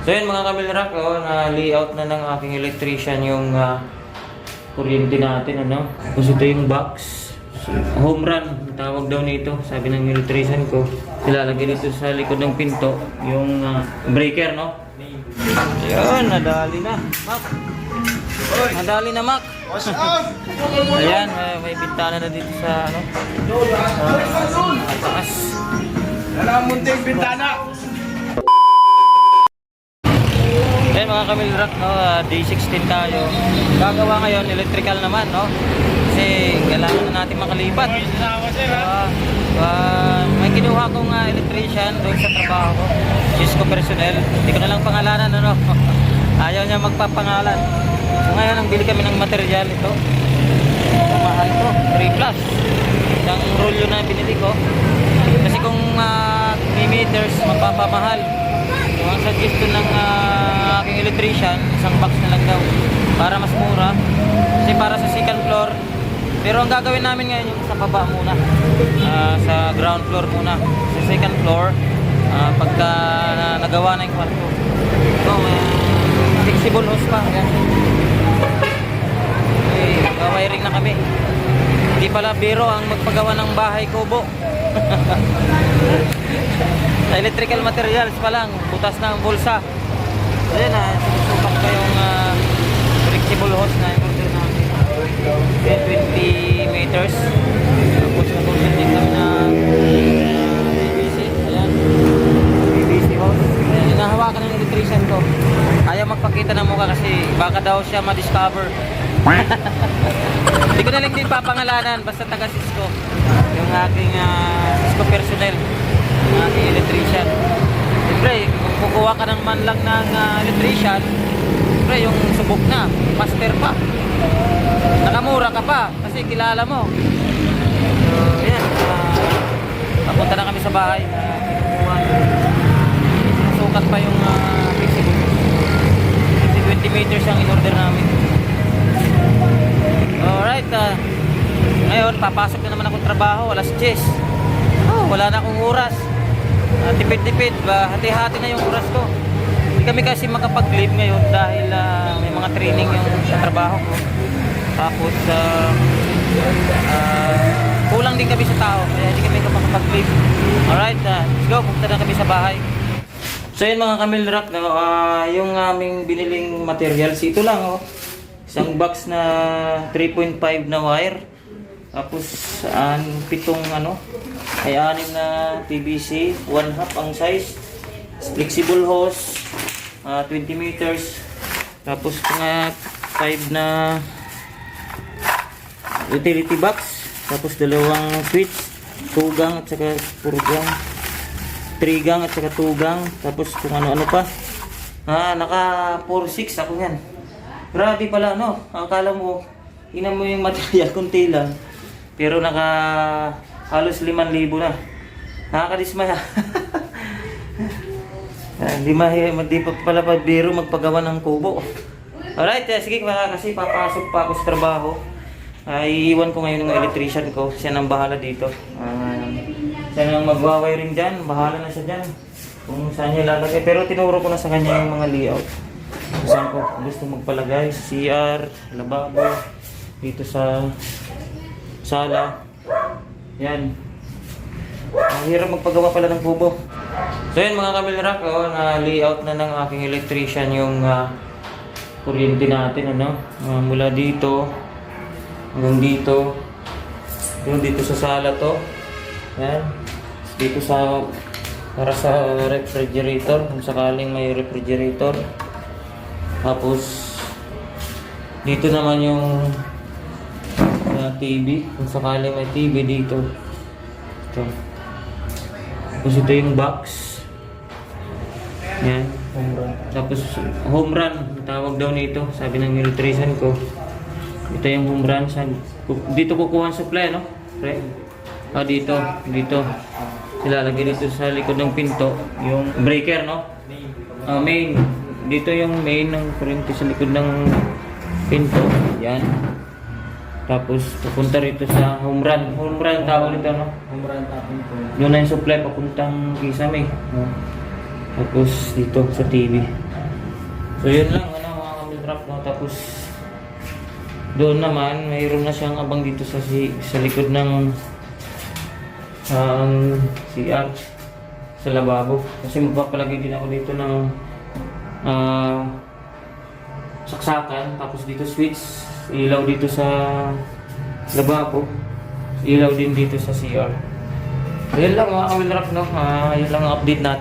So yun mga kamilrak, oh, na layout na ng aking electrician yung ah, kuryente natin, ano. Tapos ito yung box. Home run, tawag daw nito, sabi ng electrician ko. Ilalagay dito sa likod ng pinto, yung ah, breaker, no? Yun, nadali na. Mac. Nadali na, Mac. Ayan, may, may bintana na dito sa, ano, sa taas. Wala ang munting bintana. Mga kamilrak, no, ah, day 16 tayo. Gagawa ngayon, electrical naman, no? Kasi kailangan na natin makalipat. Ah, ah, may kinuha kong ah, electrician doon sa trabaho ko. Cisco personnel. Hindi ko na lang pangalanan, ano? Ayaw niya magpapangalan. So ngayon, ang bili kami ng material ito. Ito, mahal to. 3 plus. Isang rolyo na binili ko. Kasi kung uh, meters, magpapamahal. So, ang suggestion ng aking electrician, isang box na lang daw. Para mas mura. Kasi para sa second floor. Pero ang gagawin namin ngayon yung sa baba muna. Ah, sa ground floor muna. Sa second floor, ah, pagka na- nagawa na yung kwarto. So, ah, flexible hose pa. Yan. Okay, wiring na kami. Hindi pala biro ang magpagawa ng bahay kubo. Sa electrical materials pa lang, butas na ang bulsa. Ayan na, sinusukat ko yung ah, flexible hose na in-order namin. Ayan, 20 meters. Tapos na din kami na PVC. Ayan, PVC hose. Ayan, hinahawakan ng electrician ko. Ayaw magpakita ng mukha kasi baka daw siya ma-discover. Hindi ko na lang din papangalanan, basta taga Cisco. Yung aking ah, Cisco personnel, yung aking electrician. Siyempre, kukuha ka ng man lang ng ah, electrician, siyempre yung subok na, master pa. Nakamura ka pa, kasi kilala mo. So, yan. ah, papunta na kami sa bahay. Uh. Sukat pa yung uh, flexible. 20 meters ang in-order namin. Alright, ah. ngayon papasok na naman akong trabaho, alas 10. Oh, wala na akong oras. Ah, tipid-tipid, ba? hati-hati na yung oras ko. Hindi kami kasi makapag-leave ngayon dahil ah, may mga training yung sa trabaho ko. Tapos, ah, ah, kulang din kami sa tao, kaya hindi kami makapag-leave. Alright, ah, let's go, punta na kami sa bahay. So yun mga kamilrak, no, ah, yung aming biniling materials, ito lang oh. Isang box na 3.5 na wire. Tapos an pitong ano, ay anim na PVC, one half ang size. Flexible hose, ah, 20 meters. Tapos mga 5 na utility box. Tapos dalawang switch, tugang at saka purgang trigang at saka tugang tapos kung ano-ano pa ah naka 4.6 ako yan grabe pala no akala mo ina mo yung material kunti lang pero naka halos 5,000 na nakakadismaya Ah, Hindi mahi, hindi pa pala pa biro magpagawa ng kubo. Alright, eh, sige kasi papasok pa ako sa trabaho. Ay, iiwan ko ngayon ng electrician ko. Siya nang bahala dito. Ah, siya nang magwawiring dyan. Bahala na siya dyan. Kung saan niya lalagay. Pero tinuro ko na sa kanya yung mga layout. Kung saan ko gusto magpalagay. CR, lababo. Dito sa sala. Yan. Ang hirap magpagawa pala ng kubo. So yun mga kamilrak, oh, na layout na ng aking electrician yung ah, kuryente natin. Ano? Ah, mula dito hanggang dito. Yung dito sa sala to. Yan. Dito sa para sa refrigerator kung sakaling may refrigerator. Tapos dito naman yung ah, TV kung sakaling may TV dito. Ito. Tapos ito yung box. Yan. Home run. Tapos home run, tawag daw nito, sabi ng electrician ko. Ito yung home run. Dito kukuha ang supply, no? Pre? Ah, dito. Dito. Ilalagay dito sa likod ng pinto. Yung breaker, no? Ah, main. Dito yung main ng kuryente sa likod ng pinto. Yan. Tapos pupunta rito sa home run. Home run tawag nito, no? Home run tapping po. Yun na yung supply papuntang Kisame. No? Tapos dito sa TV. So yun lang, ano, mga kamilrap, no? Tapos, doon naman, mayroon na siyang abang dito sa, si, sa likod ng um, CR sa lababo. Kasi magpapalagay din ako dito ng ah, saksakan, tapos dito switch, ilaw dito sa lababo, ilaw din dito sa CR. Ayun lang mga kamilrap, no? Ah, yun lang ang update natin.